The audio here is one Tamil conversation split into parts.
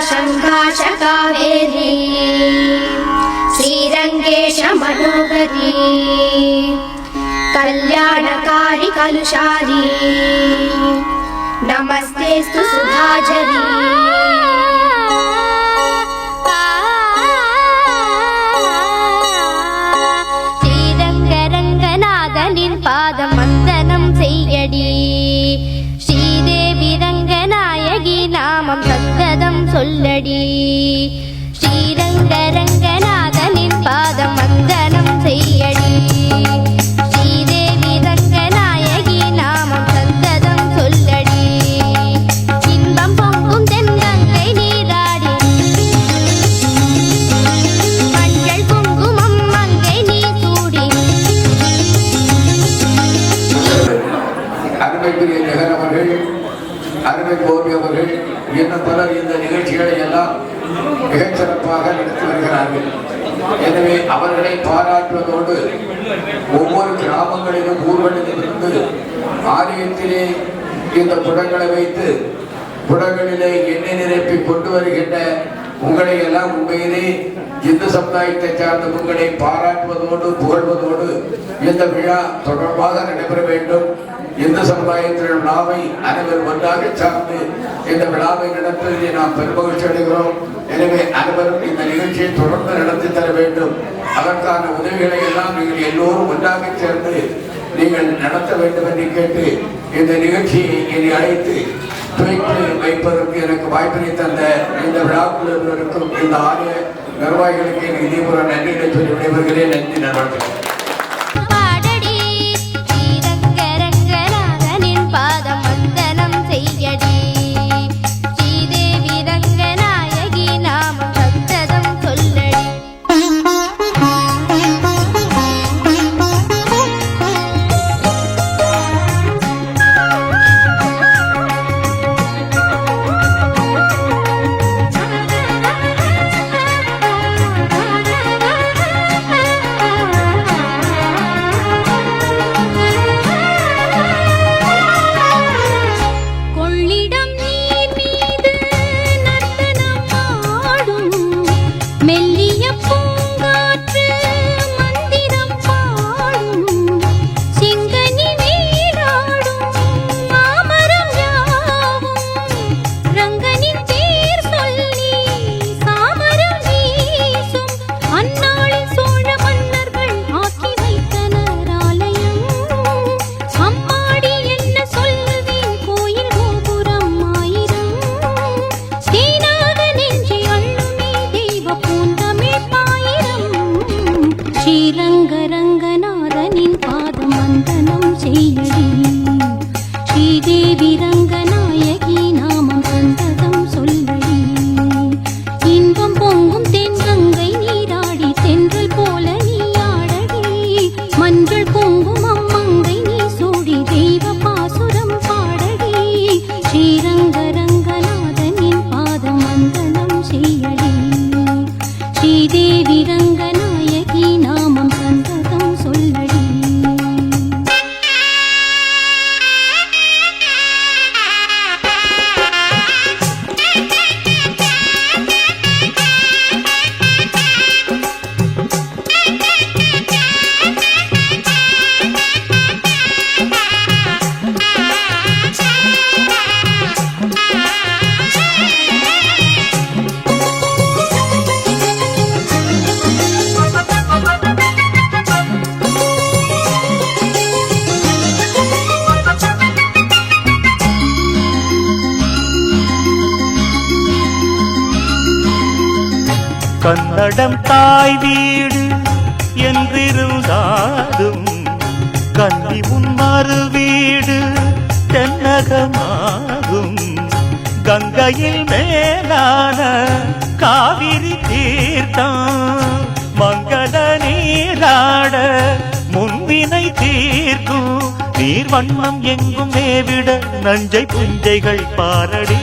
शङ्काशकावेरी श्रीरङ्गेशमनुगति कल्याणकारि कलुषारी। नमस्ते सुधाजरी। பதம் சொல்லடி. ஸ்ரீரங்கரங்கநாதனின் பாதம் வந்தனம் செய்யடி. இன்னும் பலர் இந்த நிகழ்ச்சிகளை எல்லாம் மிகச் சிறப்பாக நடத்தி வருகிறார்கள். எனவே அவர்களை பாராட்டுவதோடு ஒவ்வொரு கிராமங்களிலும் ஊர்களிலும் ஆலயத்திலே இந்த புடங்களை வைத்து புடங்களிலே எண்ணெய் நிரப்பி கொண்டு வருகின்ற உங்களை எல்லாம் உண்மையிலே இந்து சமுதாயத்தை சார்ந்த உங்களை பாராட்டுவதோடு புகழ்வதோடு இந்த விழா தொடர்பாக நடைபெற வேண்டும். இந்து சமுதாயத்திலும் விழாவை அனைவரும் ஒன்றாக சார்ந்து இந்த விழாவை நடத்துவதை நாம் பெருமகிழ்ச்சி அடைகிறோம். எனவே அனைவரும் இந்த நிகழ்ச்சியை தொடர்ந்து நடத்தி தர வேண்டும். அதற்கான உதவிகளை எல்லாம் நீங்கள் எல்லோரும் ஒன்றாக சேர்ந்து நீங்கள் நடத்த வேண்டும் என்று கேட்டு இந்த நிகழ்ச்சியை என்னை அழைத்து துவைத்து வைப்பதற்கு எனக்கு வாய்ப்பினை தந்த இந்த விழாக்குழு இருக்கும் இந்த ஆலய நிர்வாகிகளுக்கு எனக்கு இதேபோல நன்றிகளை சொல்லி விடைபெறுகிறேன். நன்றி நல்வாழ்த்துக்கள் ஸ்ரீரங்க கன்னடம் தாய் வீடு என்றிருந்தாலும் கல்வி முன்மறு வீடு தென்னகமாகும். கங்கையில் மேலான காவிரி தீர்த்தம் மங்கள நீராட முன்வினை தீர்க்கும். நீர் வண்ணம் எங்கும் மேவிட நஞ்சை புஞ்சைகள் பாரடி.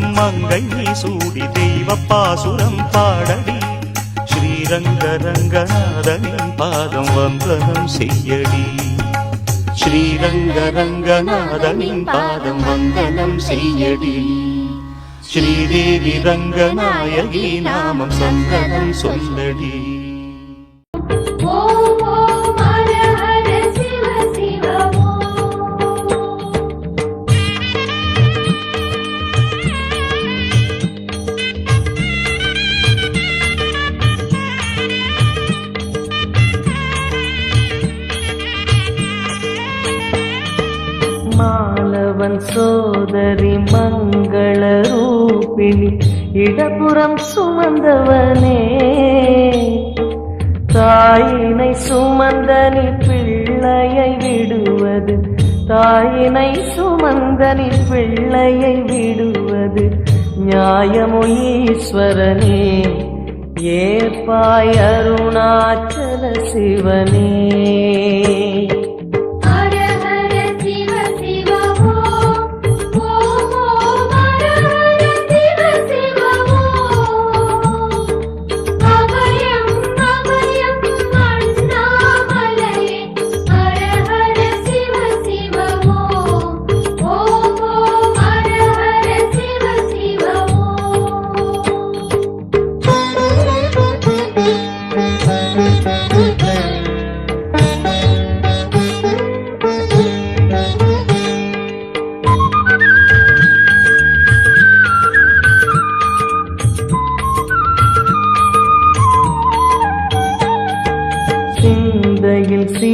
மங்கை சூடி தெய்வ பாசுரம் பாடடி. ஸ்ரீரங்க ரங்கநாதனின் பாதம் வந்தனம் செய்யடி. ஸ்ரீரங்க ரங்கநாதனின் பாதம் வந்தனம் செய்யடி. ஸ்ரீதேவி ரங்கநாயகி நாமம் சந்தனம் சொல்லடி மாலவன் சோதரி மங்கள ரூபிணி இடபுறம் சுமந்தவனே. தாயினை சுமந்தனி பிள்ளையை விடுவது தாயினை சுமந்தனி பிள்ளையை விடுவது நியாயமோ ஈஸ்வரனே. ஏப்பாய் அருணாச்சல சிவனே.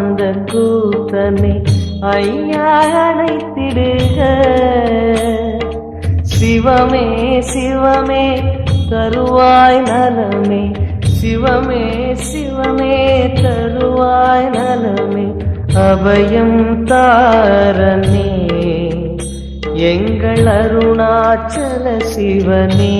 ஆனந்த கூத்தமே ஐயா அழைத்திடுக சிவமே சிவமே தருவாய் நலமே. சிவமே சிவமே தருவாய் நலமே. அபயம் தாரனே எங்கள் அருணாச்சல சிவனே.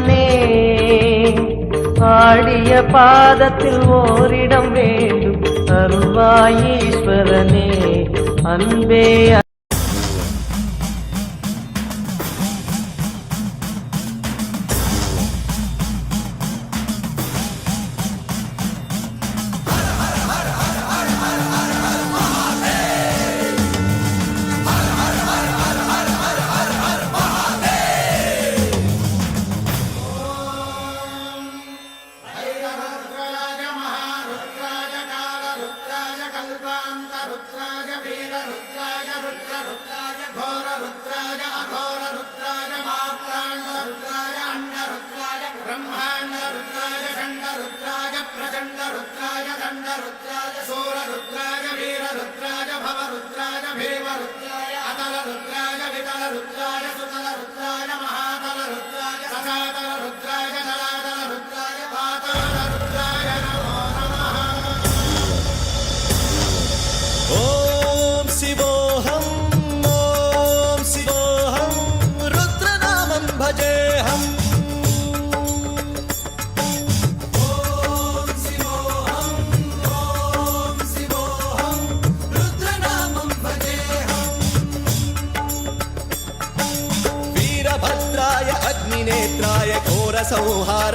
சிவனே ஆடிய பாதத்தில் ஓரிடம் வேண்டும். அருள்வாயீஸ்வரனே அன்பே ಹಾರ